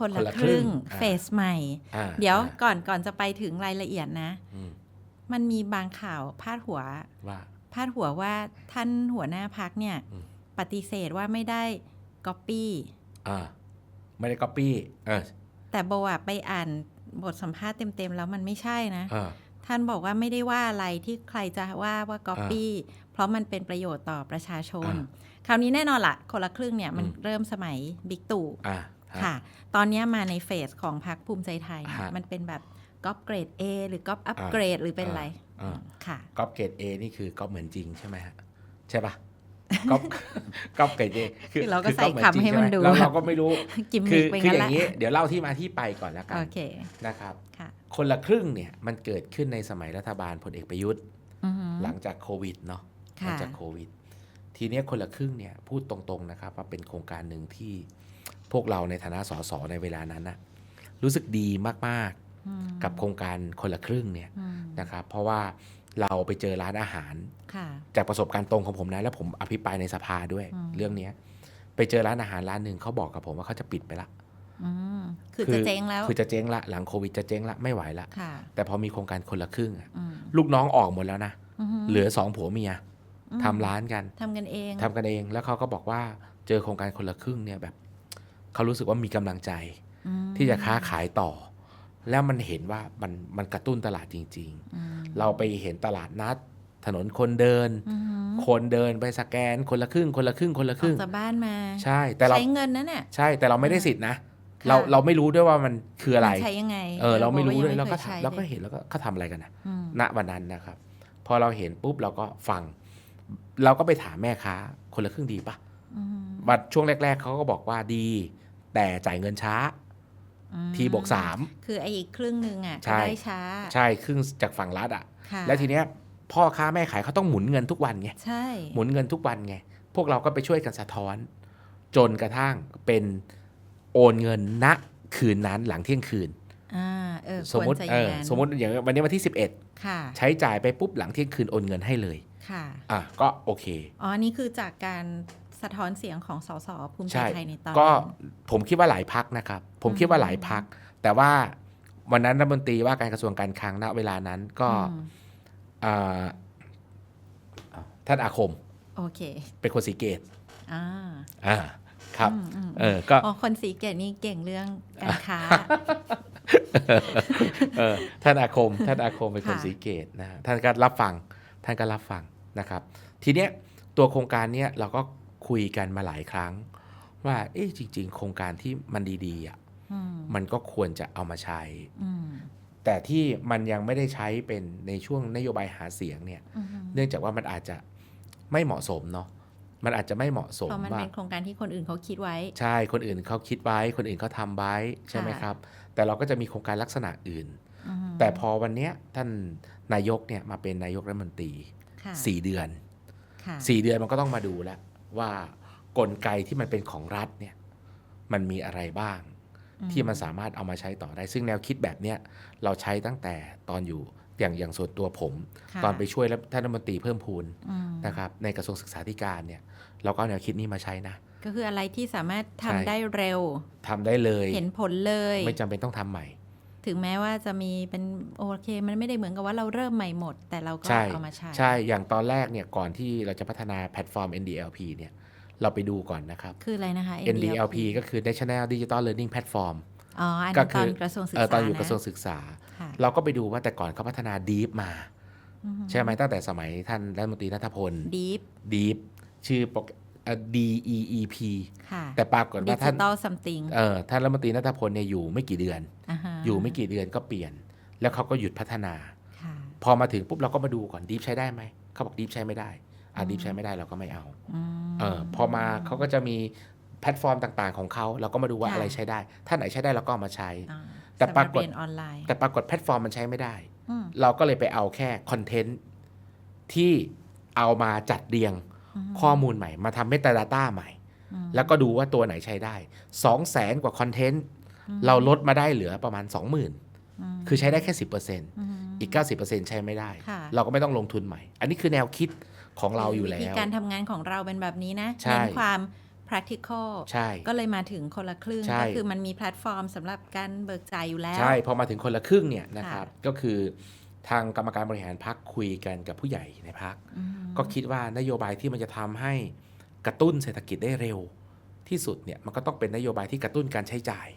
คนคนละละครึ่งครึ่งอ่าเฟสใหม่อ่าเดี๋ยวอ่าก่อนก่อนจะไปถึงรายละเอียดนะอืมมันมีบางข่าวพาดหัวว่าพาดหัวว่าท่านหัวหน้าพักเนี่ยอืมปฏิเสธว่าไม่ได้ก๊อปปี้อ่าไม่ได้ก๊อปปี้เออแต่โบอะไปอ่านบทสัมภาษณ์เต็มๆ แล้วมันไม่ใช่นะอ่าท่านบอกว่าไม่ได้ว่าอะไรที่ใครจะว่าว่าก๊อปปี้เพราะมันเป็นประโยชน์ต่อประชาชนอ่คราวนี้แน่นอนละคนละครึ่งเนี่ยมันอืมเริ่มสมัยบิ๊กตู่อ่าฮ ค่ะ ตอนเนี้ยมาในเฟสของพรรคภูมิใจไทยเนี่ยฮะมันเป็นแบบก๊อปเกรด A หรือก๊อปอัปเกรดหรือเป็นอะไรอ่าค่ะก๊อปเกรดเอนี่คือก๊อปเหมือนจริงใช่ไหมฮะใช่ปะก๊อปก๊อปเกรดเอคือเราก็ใส่ก๊อปเมือนจริงคำให้มันช่ไดูเราเราก็ไม่รู้กิมคืมิอกไปคืองั้นอละย่างนี้ เดี๋ยวเล่าที่มาที่ไปก่อนแล้วกัโอนเคนะครับค่ะคนละครึ่งเนี่ยมันเกิดขึ้นในสมัยรัฐบาลพลเอกประยุทธ์อือหือหลังจากโควิดเนาะหค่ะลัจากโควิด ทีเนี้ยคนละครึ่งเนี่ยพูดตรงๆนะครับว่าเป็นโครงการหนึ่งที่ พวกเราในฐานะสสในเวลานั้นนะรู้สึกดีมากอืมๆกับโครงการคนละครึ่งเนี่ยอืมนะครับเพราะว่าเราไปเจอร้านอาหารค่ะจากประสบการณ์ตรงของผมนะ แล้วผมอภิปรายในสภาด้วยอืมเรื่องเนี้ยไปเจอร้านอาหารร้านหนึ่งเขาบอกกับผมว่าเขาจะปิดไปละอืมคือจะเจ๊งแล้ว คือจะเจ๊งละหลังโควิดจะเจ๊งละไม่ไหวละค่ะแต่พอมีโครงการคนละครึ่งอะอืมลูกน้องออกหมดแล้วนะอือหือเหลือสองผัวเมียอืมทำร้านกันทำกันเองทำกันเองแล้วเขาก็บอกว่าเจอโครงการคนละครึ่งเนี่ยแบบ เขารู้สึกว่ามีกำลังใจอืมที่จะค้าขายต่อ แล้วมันเห็นว่ามันมันกระตุ้นตลาดจริงอืมๆเราไปเห็นตลาดนัด ถนนคนเดินอือหือคนเดินไปสแกนคนละครึ่ง คนละครึ่งคนละคออรึ่กงจากบ้านมา ใช่แต่เราใช้เงินนั่นน่ะใช่แต่เราไม่ได้สิทธินะค่ะเราเราไม่รู้ด้วยว่ามันคืออะไรมันใช้ยังไง เออ เราไม่รู้บด้วยงเราก็ไม่คถามใช้เราก็ลยเห็นแล้วก็เขาทำอะไรกันนะอืมณวันนั้นนะครับ พอเราเห็นปุ๊บเราก็ฟัง เราก็ไปถามแม่ค้า คนละครึ่งดีปะอืมบัตรช่วงแรก ๆเขาก็บอกว่าดี แต่จ่ายเงินช้าอืมทีบวกสามคือไอ้อีกครึ่งหนึ่งอะใช่ก็ได้ช้า ใช่ครึ่งจากฝั่งรัฐอะค่ะ แล้วทีเนี้ยพ่อค้าแม่ขายเขาต้องหมุนเงินทุกวันไงใช่หมุนเงินทุกวันไง พวกเราก็ไปช่วยกันสะท้อน จนกระทั่งเป็นโอนเงินณคืนนั้นหลังเที่ยงคืนอ่าเออสมมติควรจะเออย่างอนั้นสมมติอย่างวันนี้วันที่ค่ะ11 ใช้จ่ายไปปุ๊บหลังเที่ยงคืนโอนเงินให้เลย ค่ะอะก็โอเค อ๋ออันนี่คือจากการ สะท้อนเสียงของสสภูมิใจใช่ไทยในตอนก็นั้นผมคิดว่าหลายพักนะครับ ผมคิดว่าหลายพัก แต่ว่าวันนั้นรัฐมนตรีว่าการกระทรวงการคลังณเวลานั้นก็อืมอ่าอ่าท่านอาคมโอเค เป็นคนสีเกตอ่าอ่าครับอืมอืมเออก็อ๋อคนสีเกตนี่เก่งเรื่องการค้าเออท่านอาคม ท่านอาคมเป็นคนค่ะสีเกตนะฮะท่านก็รับฟังท่านก็รับฟังนะครับ ทีเนี้ยตัวโครงการเนี้ยเราก็ คุยกันมาหลายครั้ง ว่า เอ๊ะจริง ๆ โครงการที่มันดีๆอะอืมมันก็ควรจะเอามาใช้อืมแต่ที่มันยังไม่ได้ใช้เป็นในช่วงนโยบายหาเสียงเนี่ยอืมเนื่องจากว่ามันอาจจะไม่เหมาะสมเนาะมันอาจจะไม่เหมาะสมเพราะมันว่าเป็นโครงการที่คนอื่นเขาคิดไว้ ใช่ คนอื่นเขาคิดไว้ คนอื่นเขาทำไว้ใช่ไหมค่ะครับ แต่เราก็จะมีโครงการลักษณะอื่นอืมแต่พอวันเนี้ยท่านนายกเนี่ยมาเป็นนายกรัฐมนตรีค่ะสี่เดือนค่ะสี่เดือนมันก็ต้องมาดูแล้ว ว่ากลไกที่มันเป็นของรัฐเนี่ยมันมีอะไรบ้าง ที่มันสามารถเอามาใช้ต่อได้ ซึ่งแนวคิดแบบเนี้ยเราใช้ตั้งแต่ตอนอยู่อย่างอย่างส่วนตัวผมค่ะตอนไปช่วยท่านรัฐมนตรีเพิ่มพูนอืมนะครับในกระทรวงศึกษาธิการเนี่ยเราก็เอาแนวคิดนี้มาใช้นะ ก็คืออะไรที่สามารถทำใช่ได้เร็วทำได้เลย เห็นผลเลย ไม่จำเป็นต้องทำใหม่ ถึงแม้ว่าจะมีเป็นโอเค มันไม่ได้เหมือนกับว่าเราเริ่มใหม่หมด แต่เราก็ใช่เอามาใช้ ใช่ อย่างตอนแรกเนี่ยก่อนที่เราจะพัฒนาแพลตฟอร์ม NDLP เนี่ยเราไปดูก่อนนะครับ คืออะไรนะคะ NDLP ก็คือ National Digital Learning Platform อ๋ออันก็นั้นคืตออนกระทรวงศึกเออษาตอนอยู่นกระทรวงศึกษาค่ะเราก็ไปดูว่าแต่ก่อนเขาพัฒนา Deep มาอืมใช่ไหมตั้งแต่สมัยท่านรัฐมนตรีนัทพล deep Deep ชื่อโปรแกรมเอ่อ DEEP ค่ะแต่ปรากฏว่าท่าน digital something เออท่านรัฐมนตรีนัทพลเนี่ยอยู่ไม่กี่เดือนาฮะอยู่ไม่กี่เดือนก็เปลี่ยน แล้วเขาก็หยุดพัฒนาค่ะพอมาถึงปุ๊บเราก็มาดูก่อน Deep ใช้ได้ไหม เขาบอก Deep ใช้ไม่ได้อะ Deep ใช้ไม่ได้เราก็ไม่เอาอืมเออพอมาเขาก็จะมีแพลตฟอร์มต่างๆของเขาเราก็มาดูว่าค่ะอะไรใช้ได้ ถ้าไหนใช้ได้เราก็เอามาใช้อ่าแต่สำหปรากฏเรียนออนไลน์แต่ปรากฏแพลตฟอร์มมันใช้ไม่ได้อืมเราก็เลยไปเอาแค่คอนเทนต์ที่เอามาจัดเรียงอืม ข้อมูลใหม่ มาทำเมตาดาต้าใหม่อืมแล้วก็ดูว่าตัวไหนใช้ได้2 0 0แสนกว่าคอนเทนต์อืมเราลดมาได้เหลือประมาณ 20,000มคือใช้ได้แค่ 10%มอีก 90%ใช้ไม่ได้ค่ะเราก็ไม่ต้องลงทุนใหม่ อันนี้คือแนวคิดของเราอยู่แล้วิธีวการทำงานของเราเป็นแบบนี้นะใช่เน้นความ practical ใช่ก็เลยมาถึงคนละครึ่งใช่ก็คือมันมีแพลตฟอร์มสำหรับการเบิกจ่ายอยู่แล้ว ใช่ พอมาถึงคนละครึ่งเนี่ยนะครับค่ะก็คือ ทางกรรมการบริหารพักคุยกันกับผู้ใหญ่ในพักอืมก็คิดว่านโยบายที่มันจะทำให้กระตุ้นเศรษฐกิจได้เร็วที่สุดเนี่ยมันก็ต้องเป็นนโยบายที่กระตุ้นการใช้จ่าย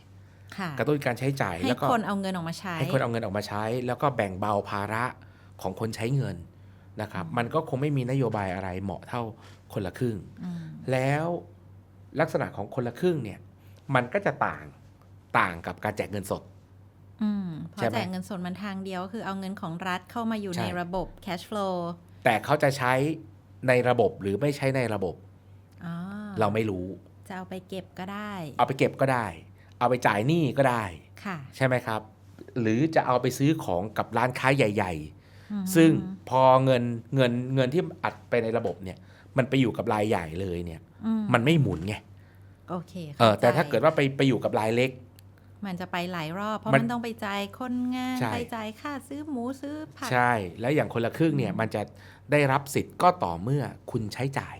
ค่ะกระตุ้นการใช้จ่ายให้แล้วก็คนเอาเงินออกมาใช้ ให้คนเอาเงินออกมาใช้ แล้วก็แบ่งเบาภาระของคนใช้เงินนะครับ มันก็คงไม่มีนโยบายอะไรเหมาะเท่าคนละครึ่งอืมแล้วลักษณะของคนละครึ่งเนี่ยมันก็จะต่างต่างกับการแจกเงินสด อืมเพใช่ราะไหมแจกเงินสดมันทางเดียวก็คือเอาเงินของรัฐเข้ามาอยู่ใช่ในระบบ cash flow แต่เขาจะใช้ในระบบหรือไม่ใช้ในระบบอ๋อเราไม่รู้ จะเอาไปเก็บก็ได้ เอาไปเก็บก็ได้ เอาไปจ่ายหนี้ก็ได้ ค่ะ ใช่ไหมครับ หรือจะเอาไปซื้อของกับร้านค้าใหญ่อืมๆซึ่งพอเงินเงินเงินที่อัดไปในระบบเนี่ย มันไปอยู่กับรายใหญ่เลยเนี่ยอืมันไม่หมุนไง โอเค เออข้ใจแต่ถ้าเกิดว่าไปไปอยู่กับรายเล็ก มันจะไปหลายรอบ เพราะมันมันต้องไปจ่ายคนงานใช่ไปจ่ายค่าซื้อหมูซื้อผัก ใช่ แล้วอย่างคนละครึ่งเนี่ยอืมมันจะได้รับสิทธิ์ก็ต่อเมื่อคุณใช้จ่าย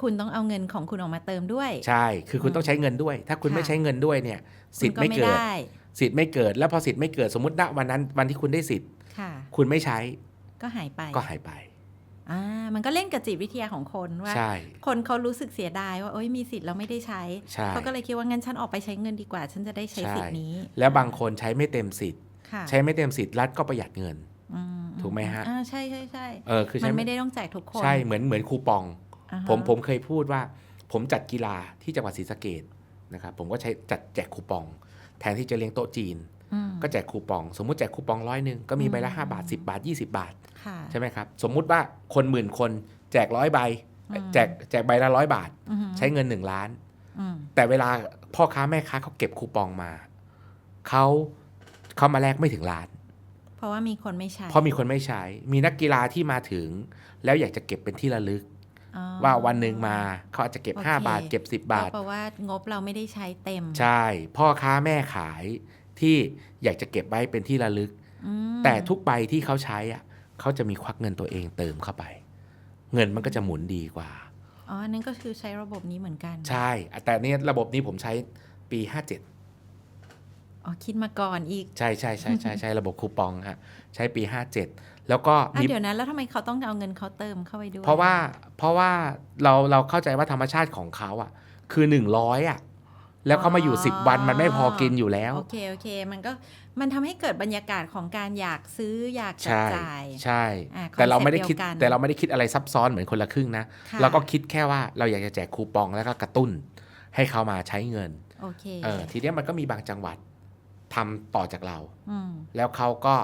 คุณต้องเอาเงินของคุณออกมาเติมด้วย ใช่ คือคุณอืมต้องใช้เงินด้วย ถ้าคุณค่ะไม่ใช้เงินด้วยเนี่ย สิทธิ์คุณไม่เกิดได้สิทธิ์ไม่เกิด แล้วพอสิทธิ์ไม่เกิดสมมติณวันนั้นวันที่คุณได้สิทธิ์ค่ะคุณไม่ใช้ ก็หายไป ก็หายไป อ่ามันก็เล่นกับจิตวิทยาของคนว่า ใช่ คนเขารู้สึกเสียดายว่าโอ้ยมีสิทธิ์เราไม่ได้ใช้ใช่ เขาก็เลยคิดว่างั้นฉันออกไปใช้เงินดีกว่า ฉันจะได้ใช้ใช่สิทธิ์นี้แล้วบางคนใช้ไม่เต็มสิทธิ์ ค่ะใช้ไม่เต็มสิทธิ์รัฐก็ประหยัดเงิน อืถูกไหมฮะ อ่าใช่ใช่ใช่เออคือมัใช้นไม่ได้ต้องแจกทุกคนใช่เหมือนเหมือนคูปอง อ่าฮะผมผมเคยพูดว่า ผมจัดกีฬาที่จังหวัดศรีสะเกดนะครับผมก็ใช้จัดแจกคูปอง แทนที่จะเลี้ยงโต๊ะจีนอืม ก็แจกคูปอง สมมุติแจกคูปองร้อยหนึ่งก็มีใบละอืม5บาท 10 บาท 20 บาทค่ะใช่ไหมครับ สมมุติว่าคนหมื่นคนแจกร้อยใบอืมแจกแจกใบละร้อยบาทอือฮึใช้เงิน 1 ล้านอืมแต่เวลาพ่อค้าแม่ค้าเขาเก็บคูปองมาเขาเขามาแลกไม่ถึงล้าน เพราะว่ามีคนไม่ใช้เพราะมีคนไม่ใช้ มีนักกีฬาที่มาถึง แล้วอยากจะเก็บเป็นที่ระลึกอ๋อว่าวันหนึ่งมาเขาอาจจะเก็บโอเค5บาทเก็บ 10 บาทเพราะว่างบเราไม่ได้ใช้เต็ม ใช่ พ่อค้าแม่ขาย ที่อยากจะเก็บไว้เป็นที่ระลึกอืมแต่ทุกใบที่เขาใช้อะเขาจะมีควักเงินตัวเองเติมเข้าไป เงินมันก็จะหมุนดีกว่าอ๋ออันนั้นก็คือใช้ระบบนี้เหมือนกัน ใช่ แต่เนี่ยระบบนี้ผมใช้ปี 57 อ๋อ คิดมาก่อนอีก ใช่ใช่ใช่ใช่ใช่ระบบคูปองฮะใช้ปี 57 แล้วก็อะมีเดี๋ยวนะแล้วทำไมเขาต้องเอาเงินเขาเติมเข้าไปด้วย เพราะว่าเพราะว่าเราเราเข้าใจว่าธรรมชาติของเขาอะ คือหนึ่งร้อยอะ แล้วเขามาอยู่สิบวันมันไม่พอกินอยู่แล้ว โอเคโอเค มันก็มันทำให้เกิดบรรยากาศของการอยากซื้ออยากจับใช่จ่าย ใช่อะแต่เราไม่ได้ concept คิดเดียวกันแต่เราไม่ได้คิดอะไรซับซ้อนเหมือนคนละครึ่งนะค่ะเราก็คิดแค่ว่าเราอยากจะแจกคูปองแล้วก็กระตุ้น ให้เขามาใช้เงินโอเคเออทีเนี้ยมันก็มีบางจังหวัดทำต่อจากเราอืมแล้วเขาก็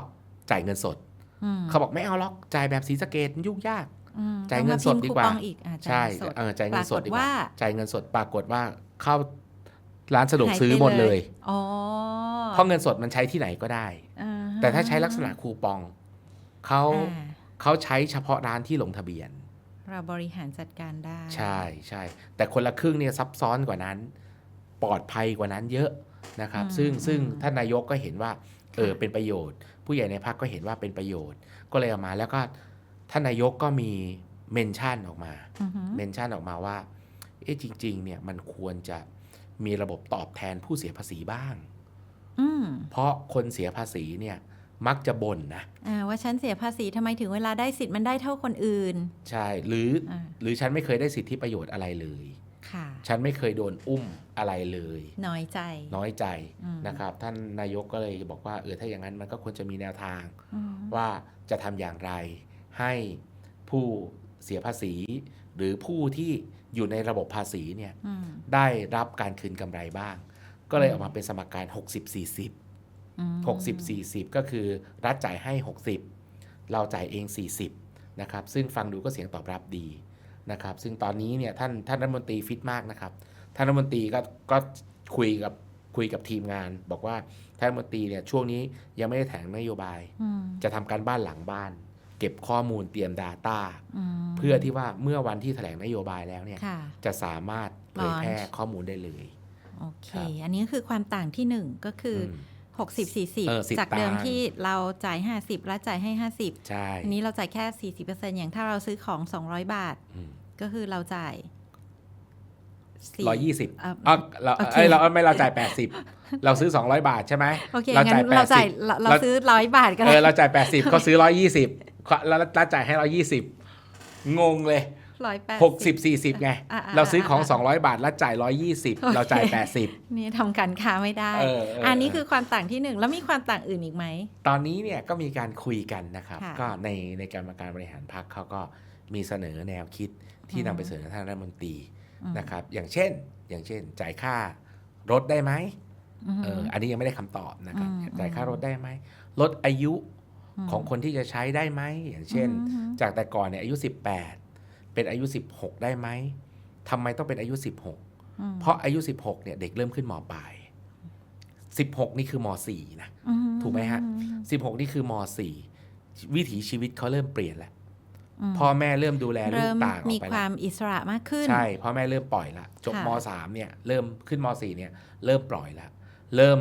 จ่ายเงินสดอืมเขาบอกไม่เอาล็อกจ่ายแบบสีสะเกตยุ่งยากอืมจ่ายเงินสดดีกว่าต้องมพิมพ์คูปองอีกอะใช่จ่ายเงินสดเออจ่ายเงินสดดีกปรากฏว่าว่าจ่ายเงินสดปรากฏว่าเข้า ร้านสะดวกหายซื้อไปหมดเลยอ๋อเพราะเงินสดมันใช้ที่ไหนก็ได้อ่ฮะแต่ถ้าใช้ลักษณะคูปองเขาอ่าเขาใช้เฉพาะร้านที่ลงทะเบียน เราบริหารจัดการได้ ใช่ใช่แต่คนละครึ่งเนี่ยซับซ้อนกว่านั้น ปลอดภัยกว่านั้นเยอะนะครับอืมซึ่งซึ่งอืมท่านนายกก็เห็นว่าเออค่ะเป็นประโยชน์ ผู้ใหญ่ในพักก็เห็นว่าเป็นประโยชน์ ก็เลยเอามาแล้วก็ท่านนายกก็มีเมนชั่นออกมาอือหือเมนชั่นออกมาว่าเอ๊ะจริง ๆ เนี่ยมันควรจะ มีระบบตอบแทนผู้เสียภาษีบ้างอืมเพราะคนเสียภาษีเนี่ยมักจะบ่นนะอ่าว่าฉันเสียภาษีทำไมถึงเวลาได้สิทธิ์มันได้เท่าคนอื่น ใช่หรือออ่าหรือฉันไม่เคยได้สิทธิประโยชน์อะไรเลยค่ะฉันไม่เคยโดนอุ้มอะไรเลย น้อยใจ น้อยใจอืมนะครับ ท่านนายกก็เลยบอกว่าเออถ้าอย่างนั้นมันก็ควรจะมีแนวทางอืมว่าจะทำอย่างไร ให้ผู้เสียภาษี หรือผู้ที่ อยู่ในระบบภาษีเนี่ยอืมได้รับการคืนกำไรบ้าง ก็เลยอืมออกมาเป็นสมการ 60อืม40 60 40 ก็คือรัฐจ่ายให้ 60 เราจ่ายเอง 40 นะครับ ซึ่งฟังดูก็เสียงตอบรับดีนะครับ ซึ่งตอนนี้เนี่ยท่านท่านรัฐมนตรีฟิตมากนะครับ ท่านรัฐมนตรีก็ก็คุยกับคุยกับทีมงาน บอกว่าท่านรัฐมนตรีเนี่ยช่วงนี้ยังไม่ได้แถลงนโยบายอืมจะทำการบ้านหลังบ้าน เก็บข้อมูลเตรียม Data มเพื่อที่ว่าเมื่อวันที่แถลงนโยบายแล้วเนี่ยค่ะจะสามารถเผยแพร่ข้อมูลได้เลย โอเคครับอันนี้ก็คือความต่างที่หนึ่งก็คืออมหกสิบสี่สิบเออ10จากเดิมตังค์ที่เราจ่ายห้าสิบรัฐจ่ายให้ห้าสิบใช่อันนี้เราจ่ายแค่สี่สิบเปอร์เซ็นอย่างถ้าเราซื้อของสองร้อยบาทอืมก็คือเราจ่ายสี่ร้อยยี่สิบอะอ๋อเราโอเคเอ้ยเราไม่เราจ่ายแปดสิบเราซื้อสองร้อยบาทใช่ไหมโอเคเรางั้จ่ายนแปเราดจ่าสิยบเราเราซื้อร้อยบาทก็เอได้อเราจ่ายแปดสิบเขาซื้อร้อยยี่สิบ แล้วเราจ่ายให้ร้อยยี่สิบงงเลยร้อยแปดหกสิบสี่สิบไงอะอะเราซื้อของอะสองร้อยบาทแล้วจ่ายร้อยยี่สิบโอเคเราจ่ายแปดสิบนี่ทำการค้าไม่ได้เออเอออัอันนี้คือความต่างที่หนึ่งแล้วมีความต่างอื่นอีกไหม ตอนนี้เนี่ยก็มีการคุยกันนะครับค่ะก็ในในกรรมการบริหารพรรคเขาก็มีเสนอแนวคิดที่อืมนำไปเสนอท่านรัฐมนตรีอืมนะครับ อย่างเช่น อย่างเช่น จ่ายค่ารถได้ไหมมเอออันนี้ยังไม่ได้คำตอบนะครับอืมจ่ายค่ารถได้ไหมลดอายุ ของคนที่จะใช้ได้ไหมอย่างเช่นอืมจากแต่ก่อนเนี่ยอายุ 18 เป็นอายุ 16 ได้ไหมทำไมต้องเป็นอายุ 16อืมเพราะอายุ 16เนี่ยเด็กเริ่มขึ้นมปลาย16 นี่คือม .4 นะอืถูกไหมฮะ 16 นี่คือม .4 วิถีชีวิตเขาเริ่มเปลี่ยนแล้วมพ่อแม่เริ่มดูแลลูเริ่กมต่างออมีกไปคแล้วาวมอิสระมากขึ้น ใช่พ่อแม่เริ่มปล่อยละจบค่ะม .3 เนี่ย เริ่มขึ้นม .4 เนี่ย เริ่มปล่อยละเริ่ม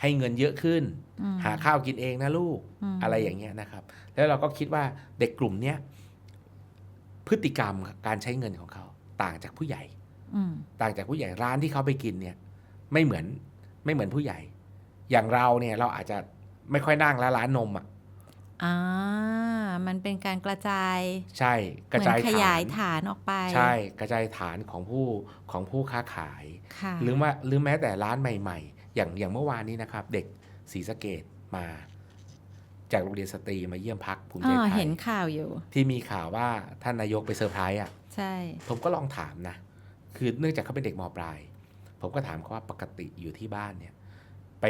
ให้เงินเยอะขึ้นอืม หาข้าวกินเองนะลูกอืมอะไรอย่างเงี้ยนะครับ แล้วเราก็คิดว่าเด็กกลุ่มเนี้ยพฤติกรรมการใช้เงินของเขาต่างจากผู้ใหญ่อืมต่างจากผู้ใหญ่ร้านที่เขาไปกินเนี่ย ไม่เหมือนไม่เหมือนผู้ใหญ่ อย่างเราเนี่ยเราอาจจะไม่ค่อยนั่งแล้วร้านนมอะอ่ามันเป็นการกระจาย ใช่กระจายเหมือนขยายฐานฐานออกไป ใช่กระจายฐานของผู้ของผู้ค้าขายค่ะหรือว่าหรือแม้แต่ร้านใหม่ ๆ อย่างอย่างเมื่อวานนี้นะครับ เด็ก ศรีสะเกดมา จากโรงเรียนสตรีมาเยี่ยมพักภูมิใจอ่าไทยเห็นข่าวอยู่ ที่มีข่าวว่าท่านนายกไปเซอร์ไพรส์อะใช่ ผมก็ลองถามนะ คือเนื่องจากเขาเป็นเด็กมปลาย ผมก็ถามเขาว่าปกติอยู่ที่บ้านเนี่ย ไป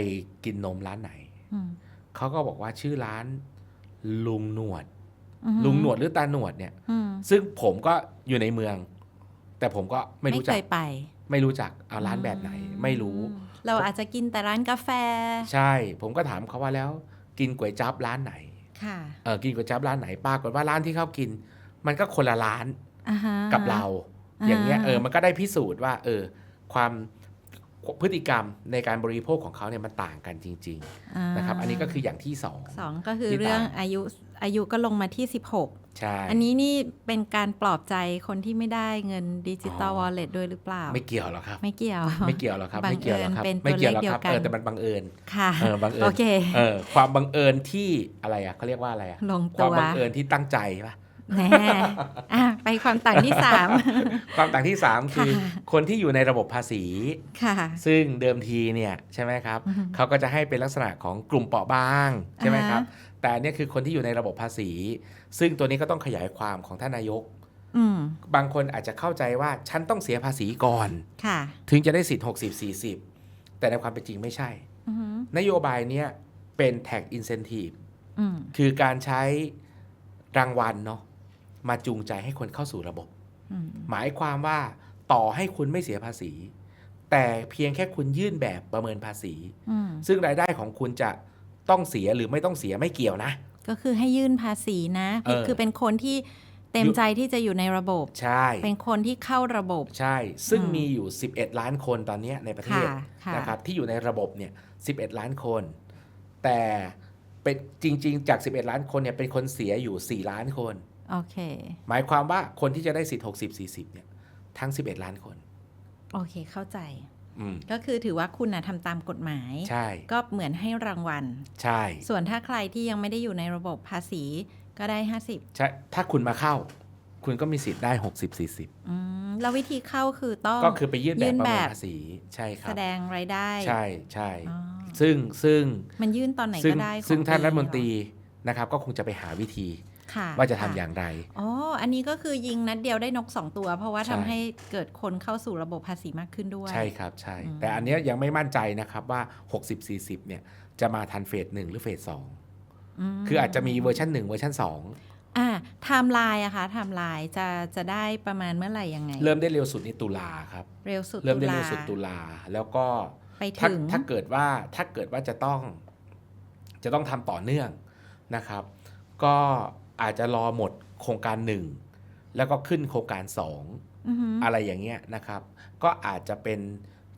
กินนมร้านไหนอืมเขาก็บอกว่าชื่อร้านลุงหนวดอือหือลุงหนวดหรือตาหนวดเนี่ยอืมซึ่งผมก็อยู่ในเมือง แต่ผมก็ไม่ไม่รู้เคจักยไป ไม่รู้จักเอาร้านแบบไหน ไม่รู้อืมเราอาจจะกินแต่ร้านกาแฟ ใช่ ผมก็ถามเขาว่าแล้ว กินก๋วยจั๊บร้านไหนค่ะเออกินก๋วยจั๊บร้านไหนปรากฏว่าร้านที่เขากิน มันก็คนละร้านอ่าฮะกับเราอ่าอย่างเงี้ยเออมันก็ได้พิสูจน์ว่า เออ ความ พฤติกรรมในการบริโภคของเขาเนี่ยมันต่างกันจริงาๆนะครับอันนี้ก็คืออย่างที่สองสองก็คือที่เรื่องต่างอายุอายุก็ลงมาที่ใช่16อันนี้นี่เป็นการปลอบใจคนที่ไม่ได้เงินดิจิตอลอ๋อวอลเล็ตด้วยหรือเปล่า ไม่เกี่ยวหรอกครับ ไม่เกี่ยว ไม่เกี่ยวหรอกครับบังไม่เกี่ยวหรอกครับเอิญเป็นไม่เกี่ยวหรอกตัวเลขเดีคยวรับกันเออแต่มันบังเอิญ ค่ะเออบังเอิญโอเคเออความบังเอิญที่อะไรอะเขาเรียกว่าอะไรอะลงคตัวาวมบังเอิญที่ตั้งใจปะ แน่อะไปความต่างที่สามความต่างที่ 3 คือค่ะคนที่อยู่ในระบบภาษีค่ะซึ่งเดิมทีเนี่ยใช่ไหมครับอือฮึเขาก็จะให้เป็นลักษณะของกลุ่มเปราะบางใช่ไหมครับอ่าแต่อันเนี่ยคือคนที่อยู่ในระบบภาษี ซึ่งตัวนี้ก็ต้องขยายความของท่านนายกอืมบางคนอาจจะเข้าใจว่าฉันต้องเสียภาษีก่อนค่ะถึงจะได้สิทธิ์60 40แต่ในความเป็นจริงไม่ใช่อือหือนโยบายเนี้ยเป็น tax incentive อืมคือการใช้รางวัลเนาะ มาจูงใจให้คนเข้าสู่ระบบอืมหมายความว่าต่อให้คุณไม่เสียภาษี แต่เพียงแค่คุณยื่นแบบประเมินภาษีอืมซึ่งรายได้ของคุณจะต้องเสียหรือไม่ต้องเสียไม่เกี่ยวนะ ก็คือให้ยื่นภาษีนะเออคือเป็นคนที่เต็มอยู่ใจที่จะอยู่ในระบบ ใช่ เป็นคนที่เข้าระบบ ใช่ ซึ่งอืมมีอยู่ 11 ล้านคนตอนเนี้ยในประเทศค่ะค่ะนะครับ ที่อยู่ในระบบเนี่ย 11 ล้านคน แต่เป็นจริง ๆ จาก 11 ล้านคนเนี่ยเป็นคนเสียอยู่ 4 ล้านคน โอเค หมายความว่าคนที่จะได้สิทธิ์60 40เนี่ย ทั้ง11ล้านคน โอเคเข้าใจอืมก็คือถือว่าคุณนะทำตามกฎหมาย ใช่ ก็เหมือนให้รางวัล ใช่ ส่วนถ้าใครที่ยังไม่ได้อยู่ในระบบภาษีก็ได้50ใช่ ถ้าคุณมาเข้า คุณก็มีสิทธิ์ได้60 40อืมแล้ววิธีเข้าคือต้องก็คือไปยื่นแบบยื่นประแบเมินบภาษีใช่ครัแสบดงรายได้ ใช่ใช่อ๋อซึ่งซึ่งมันยื่นตอนไหนซึ่งก็ได้ของซึ่งท่านปีรัฐมนตรีเหอนะครับก็คงจะไปหาวิธีค่ะ ว่าจะทำค่อย่างไร อ๋อ อันนี้ก็คือยิงนัดเดียวได้นกสองตัว เพราะว่าใช่ทำให้เกิดคนเข้าสู่ระบบภาษีมากขึ้นด้วย ใช่ครับ ใช่อืมแต่อันเนี้ยยังไม่มั่นใจนะครับว่า 60 40 เนี่ยจะมาทันเฟสหนึ่งหรือเฟสสองมคืออาจจะมีเวอร์ชัน1เวอร์ชันอ่าไทม์ไลน์อะคะไทม์ไลน์จะจะได้ประมาณเมื่อไหร่ยังไง2เริ่มได้เร็วสุดในตุลาครับ เร็วสุดเริ่มได้ตุลาเร็วสุดตุลาแล้วก็ไปถ้าถึงถ้าเกิดว่าถ้าเกิดว่าจะต้อง จะต้องทำต่อเนื่องนะครับ ก็ อาจจะรอหมดโครงการหนึ่งแล้วก็ขึ้นโครงการสองอือหืออะไรอย่างเงี้ยนะครับ ก็อาจจะเป็น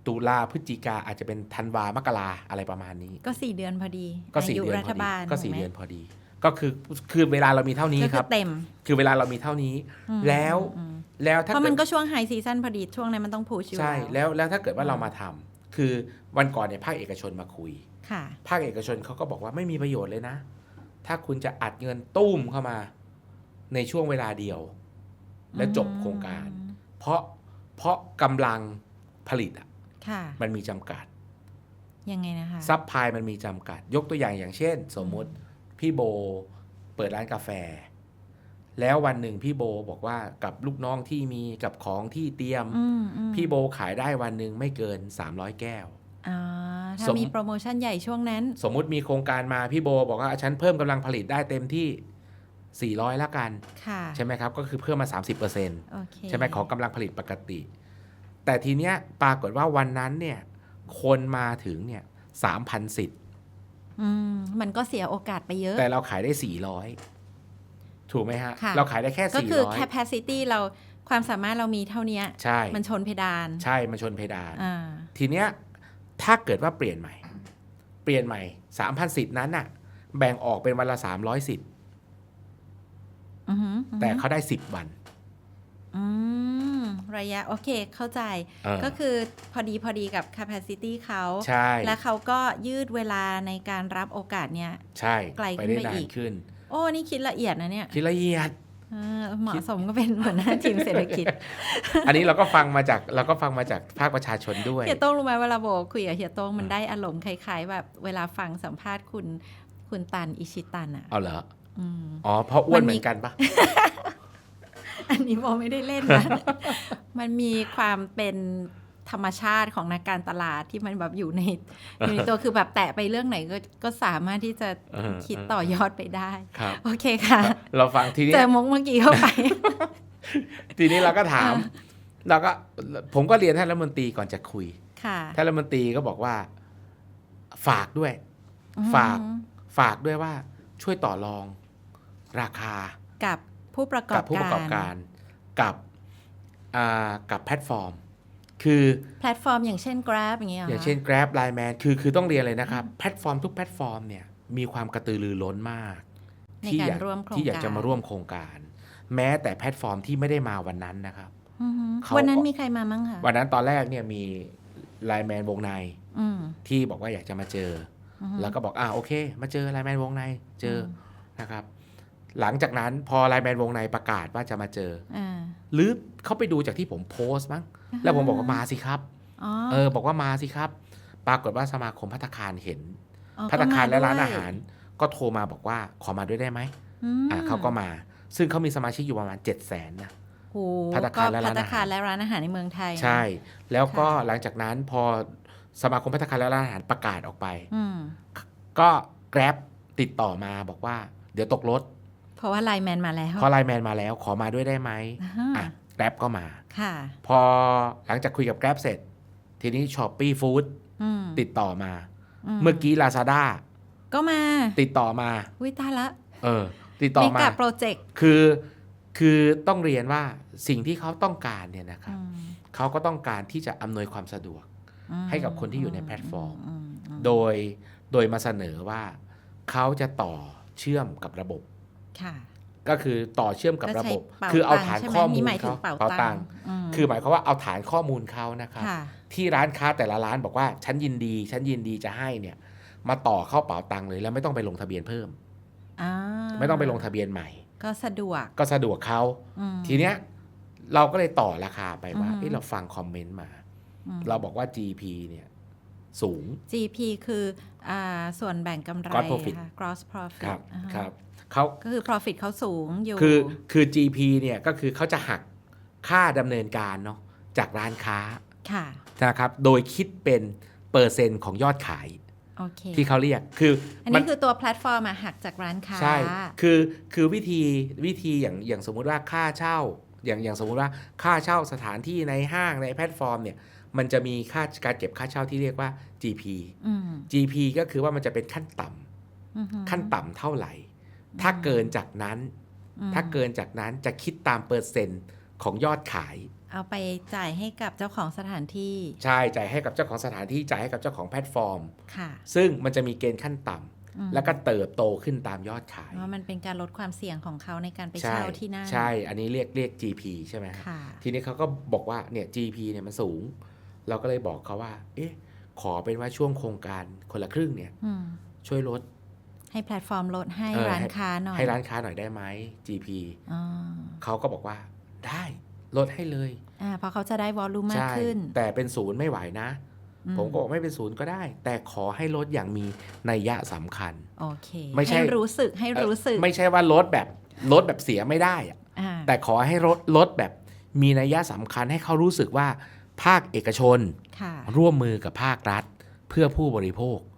ตุลาพฤศจิกาอาจจะเป็นธันวามกราอะไรประมาณนี้ ก็สี่เดือนพอดีก็อาสี่ยุเดือนรัพฐอดีบาลก็ถูสี่ไหมเดือนพอดี ก็คือคือเวลาเรามีเท่านี้ก็คคืรัอบเต็ม คือเวลาเรามีเท่านี้อืมแล้วอืมแล้วเพถ้าราะเกิมันดก็ช่วงไฮซีซันพอดีช่วงนั้นมันต้องพูชอยู่ใช่แล้วแล้วแล้วถ้าเกิดว่าเรามาทำคือวันก่อนเนี่ยภาคเอกชนมาคุยค่ะภาคเอกชนเขาก็บอกว่าไม่มีประโยชน์เลยนะ ถ้าคุณจะอัดเงินตุ้มเข้ามา ในช่วงเวลาเดียว และจบโครงการอืมเพราะเพราะกำลังผลิตอะค่ะมันมีจำกัด ยังไงนะคะซัพพลายมันมีจำกัด ยกตัวอย่างอย่างเช่น สมมุติพี่โบเปิดร้านกาแฟ แล้ววันหนึ่งพี่โบบอกว่ากับลูกน้องที่มีกับของที่เตรียมอืมอืมพี่โบขายได้วันหนึ่งไม่เกิน300แก้วอ่า ถ้าสมมีโปรโมชั่นใหญ่ช่วงนั้น สมมุติมีโครงการมาพี่โบ บอกว่าฉันเพิ่มกำลังผลิตได้เต็มที่ 400 ละกันค่ะใช่ไหมครับ ก็คือเพิ่มมา 30%โอเคใช่ไหมของกำลังผลิตปกติ แต่ทีเนี้ยปรากฏว่าวันนั้นเนี่ย คนมาถึงเนี่ย3,000สิทธิ์อืมมันก็เสียโอกาสไปเยอะ แต่เราขายได้ 400 ถูกไหมฮะค่ะเราขายได้แค่ก็คือ400 capacity เราความสามารถเรามีเท่านี้ใช่มันชนเพดาน ใช่ มันชนเพดานอ่าทีเนี้ย ถ้าเกิดว่าเปลี่ยนใหม่ เปลี่ยนใหม่3,000สิทธิ์นั้นน่ะ แบ่งออกเป็นวันละ300สิทธิ์อือหืออือหือแต่เขาได้10วันอืมระยะ โอเคเข้าใจเออก็คือพอดีพอดีกับ capacity เขาใช่และเขาก็ยืดเวลาในการรับโอกาสเนี้ยใช่ไกลขึ้ไปนได้ไปนาอีนกขึ้น โอ้ นี่คิดละเอียดนะเนี่ย คิดละเอียด เออเหมาะสมก็เป็นหัวหน้าทีมเศรษฐกิจ อันนี้เราก็ฟังมาจากเราก็ฟังมาจากภาคประชาชนด้วย เฮียโต้งรู้ไหมเวลาโบคุยกับเฮียโต้งมันได้อารมณ์คล้ายๆ แบบเวลาฟังสัมภาษณ์คุณคุณตันอิชิตันอะเอาเหรออืมอ๋อเพราะอ้วนมันมีเหมือนกันปะอันนี้โบไม่ได้เล่นนะ มันมีความเป็น ธรรมชาติของนักการตลาดที่มันแบบอยู่ในอยู่ในตัวคือแบบแตะไปเรื่องไหนก็ก็สามารถที่จะเออคิดต่อยอดไปได้ครับโอเคค่ะ เราฟังทีนี้เจอมุกเมื่อกี้เข้าไป ทีนี้เราก็ถาม เราก็ผมก็เรียนท่านรัฐมนตรีก่อนจะคุยค่ะท่านรัฐมนตรีก็บอกว่า ฝากด้วย ฝากอืมฝากด้วยว่าช่วยต่อรอง ราคา กับผู้ประกอกับบผู้ประกอบการกับอ่ากับแพลตฟอร์ม คือแพลตฟอร์มอย่างเช่น Grab อย่างเงี้ยหรอย่างเช่น Grab Line Man คือคือต้องเรียนเลยนะครับแพลตฟอร์มทุกแพลตฟอร์มเนี่ยมีความกระตือรือร้นมากในที่การอยากร่วมโครงที่อยากการจะมาร่วมโครงการ แม้แต่แพลตฟอร์มที่ไม่ได้มาวันนั้นนะครับอือฮึเขาวันนั้นมีใครมามั้งคะวันนั้นตอนแรกเนี่ยมีไลแมนวงในอืมที่บอกว่าอยากจะมาเจออือฮึอแล้วก็บอกอ่าโอเค มาเจอไลแมนวงในเจออมนะครับ หลังจากนั้นพอไลแมนวงในประกาศว่าจะมาเจออ่า หรือเขาไปดูจากที่ผมโพสต์มั้งแล้วผมบอกว่ามาสิครับอ๋อเออ บอกว่ามาสิครับ ปรากฏว่าสมาคมพัตตาคารเห็นอ๋อพัตตาคารและร้านก็มอาหาร ก็โทรมาบอกว่าขอมาด้วยได้ไหมอืมอ่าเขาก็มา ซึ่งเขามีสมาชิกอยู่ประมาณ7 0 0 0 0นนะโหภัตตาคารและก็ร้านอาหารภัตตาคารและร้านอาหารในเมืองไทยนะใช่ แล้วก็ค่ะหลังจากนั้นพอสมาคมพัตตาคารและร้านอาหารประกาศออกไปอืมก็ Grab ติดต่อมาบอกว่า เดี๋ยวตกรถ เพราะว่าไลน์แมนมาแล้วเพราะไลน์แมนมาแล้วขอมาด้วยได้ไหมอ่าฮะอะ Grab ก็มาค่ะพอหลังจากคุยกับ Grab เสร็จ ทีนี้ s h o p e e Food อืมติดต่อมา เมื่อกี้ Lazada ก็มา ติดต่อมาวิตายละ เออ ติดต่อเมมากะโปรเจกต์คือคือต้องเรียนว่าสิ่งที่เขาต้องการเนี่ยนะครับเขาก็ต้องการที่จะอำนวยความสะดวก ให้กับคนที่อยู่ในแพลตฟอร์ม โดยโดยมาเสนอว่าเขาจะต่อเชื่อมกับระบบ ค่ะ ก็คือต่อเชื่อมกับระบบก็ใช้เป๋าคือเอาตังค์ฐานใช่ไหมข้อมูนี่ลหมายถึเขางเป๋าเป๋าตัตังงค์ค์อืมคือหมายความว่าเอาฐานข้อมูลเขานะครับค่ะที่ร้านค้าแต่ละร้านบอกว่าฉันยินดีฉันยินดีจะให้เนี่ย มาต่อเข้าเป๋าตังค์เลยแล้วไม่ต้องไปลงทะเบียนเพิ่มอ่าไม่ต้องไปลงทะเบียนใหม่ ก็สะดวกก็สะดวกเขาอืมทีเนี้ยเราก็เลยต่อราคาไปว่าอือฮึเอ้เราฟังคอมเมนต์มาอืมเราบอกว่า GP เนี่ยสูง GP คืออ่าส่วนแบ่งกำไร Gross profit ค่ะ gross profit ครับอ่าฮะครับ เขาก็คือ profit เขาสูงอยู่ คือคือ GP เนี่ยก็คือเขาจะหักค่าดำเนินการเนาะจากร้านค้าค่ะนะครับ โดยคิดเป็นเปอร์เซ็นต์ของยอดขายโอเคที่เขาเรียกคืออันมันี้คือตัวแพลตฟอร์มอะหักจากร้านค้า ใช่ คือคือวิธีวิธีอย่างอย่างสมมุติว่าค่าเช่า อย่างอย่างสมมุติว่าค่าเช่าสถานที่ในห้างในแพลตฟอร์มเนี่ยมันจะมีค่าการเก็บค่าเช่าที่เรียกว่า GP อืม GP ก็คือว่ามันจะเป็นขั้นต่ำอือฮึขั้นต่ำเท่าไหร่ ถ้าเกินจากนั้นอืมถ้าเกินจากนั้นจะคิดตามเปอร์เซ็นต์ของยอดขาย เอาไปจ่ายให้กับเจ้าของสถานที่ ใช่จ่ายให้กับเจ้าของสถานที่จ่ายให้กับเจ้าของแพลตฟอร์ม ค่ะ ซึ่งมันจะมีเกณฑ์ขั้นต่อืมแล้วก็เติบโตขึ้นตามยอดขายว่ามันเป็นการลดความเสี่ยงของเขาในการไปใช่เช่าที่นั่นใช่ อันนี้เรียกเรียก GP ใช่ไหมครับค่ะทีนี้เขาก็บอกว่าเนี่ย GP เนี่ยมันสูง เราก็เลยบอกเขาว่า เอ๊ะขอเป็นว่าช่วงโครงการคนละครึ่งเนี่ยอืมช่วยลด ให้แพลตฟอร์มลดให้เออร้านให้ค้าหน่อย ให้ร้านค้าหน่อยได้ไหม GP อ๋อเขาก็บอกว่าได้ลดให้เลยอ่าเพราะเขาจะได้วอลลุ่มมากใช่ขึ้น แต่เป็นศูนย์ไม่ไหวนะอืผมก็บอกไม่เป็นศูนย์ก็ได้ แต่ขอให้ลดอย่างมีนัยยะสำคัญ โอเค ไม่ใช่ให้รู้สึกให้รู้สึก ไม่ใช่ว่าลดแบบลดแบบเสียไม่ได้อะอ่าแต่ขอให้ลดลดแบบมีนัยยะสำคัญให้เขารู้สึกว่าภาคเอกชนค่ะร่วมมือกับภาครัฐ เพื่อผู้บริโภคอืม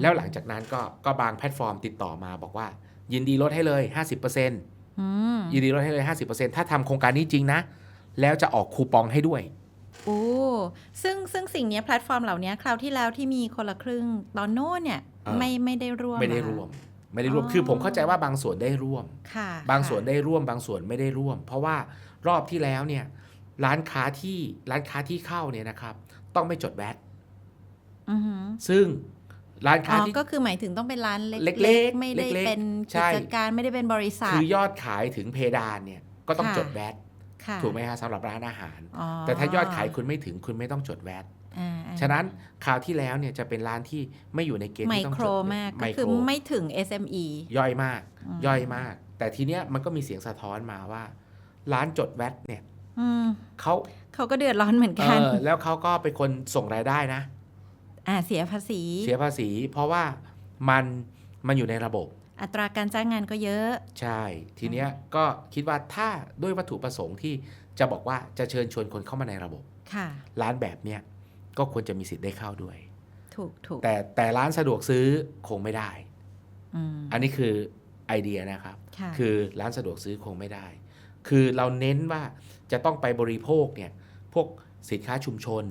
แล้วหลังจากนั้นก็ก็บางแพลตฟอร์มติดต่อมาบอกว่า ยินดีลดให้เลย 50%อืมยินดีลดให้เลย 50%ถ้าทำโครงการนี้จริงนะ แล้วจะออกคูปองให้ด้วยโอ้ซึ่งซึ่งสิ่งเนี้ยแพลตฟอร์มเหล่านี้คราวที่แล้วที่มีคนละครึ่งตอนโน้นเนี่ยเออไม่ไม่ได้ร่วมไม่ได้เหอคะร่วมไม่ได้ร่วมอ๋อคือผมเข้าใจว่าบางส่วนได้ร่วมค่ะบางส่วนค่ะได้ร่วม บางส่วนไม่ได้ร่วม เพราะว่ารอบที่แล้วเนี่ยร้านค้าที่ร้านค้าที่เข้าเนี่ยนะครับ ต้องไม่จดแวตอือหือซึ่ง ร้านอ๋ค้าอที่ก็คือหมายถึงต้องเป็นร้านเเล็ล็กกๆๆไม่ได้เล็กๆเป็นใช่กิจการไม่ได้เป็นบริษัท คือยอดขายถึงเพดานเนี่ยก็ต้องค่ะจดแวตค่ะถูกไหมฮะสำหรับร้านอาหารอ๋อแต่ถ้ายอดขายคุณไม่ถึงคุณไม่ต้องจดแวตอ่าอ่าฉะนั้นคราวที่แล้วเนี่ยจะเป็นร้านที่ไม่อยู่ในเกณฑ์ไมที่ต้องโครจดมากไมก็โคคือรไม่ถึง SME ย่อยมากอืมย่อยมาก แต่ทีเนี้ยมันก็มีเสียงสะท้อนมาว่า ร้านจดแวตเนี่ยอืมเขาเขาก็เดือดร้อนเหมือนเอกันอแล้วเขาก็เป็นคนส่งรายได้นะ อ่าเสียภาษี เสียภาษี เพราะว่ามันมันอยู่ในระบบ อัตราการจ้างงานก็เยอะ ใช่ ทีเนี้ยก็คิดว่าถ้าด้วยวัตถุประสงค์ที่จะบอกว่าจะเชิญชวนคนเข้ามาในระบบ ค่ะ ร้านแบบเนี้ยก็ควรจะมีสิทธิ์ได้เข้าด้วย ถูกถูกแต่แต่ร้านสะดวกซื้อคงไม่ได้ อืม อันนี้คือไอเดียนะครับ ค่ะ คือร้านสะดวกซื้อคงไม่ได้ คือเราเน้นว่าจะต้องไปบริโภคเนี่ยพวกสินค้าชุมชน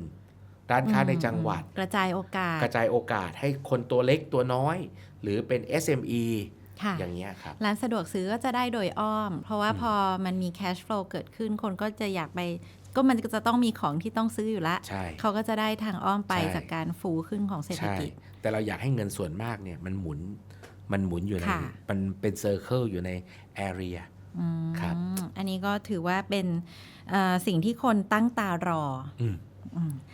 ร้านค้าในจังหวัด กระจายโอกาส กระจายโอกาสให้คนตัวเล็กตัวน้อย หรือเป็น SME ค่ะอย่างเงี้ยครับร้านสะดวกซื้อก็จะได้โดยอ้อม เพราะว่าอืมพอมันมี cash flow เกิดขึ้นคนก็จะอยากไป ก็มันก็จะต้องมีของที่ต้องซื้ออยู่ละใช่เขาก็จะได้ทางอ้อมไปใช่จากการฟูขึ้นของเศรษฐใช่กิจ แต่เราอยากให้เงินส่วนมากเนี่ยมันหมุนมันหมุนอยู่ในค่ะมันเป็นเซอร์เคิลอยู่ในแอเรียอืมครับอันนี้ก็ถือว่าเป็นเอ่อสิ่งที่คนตั้งตารออืมอืม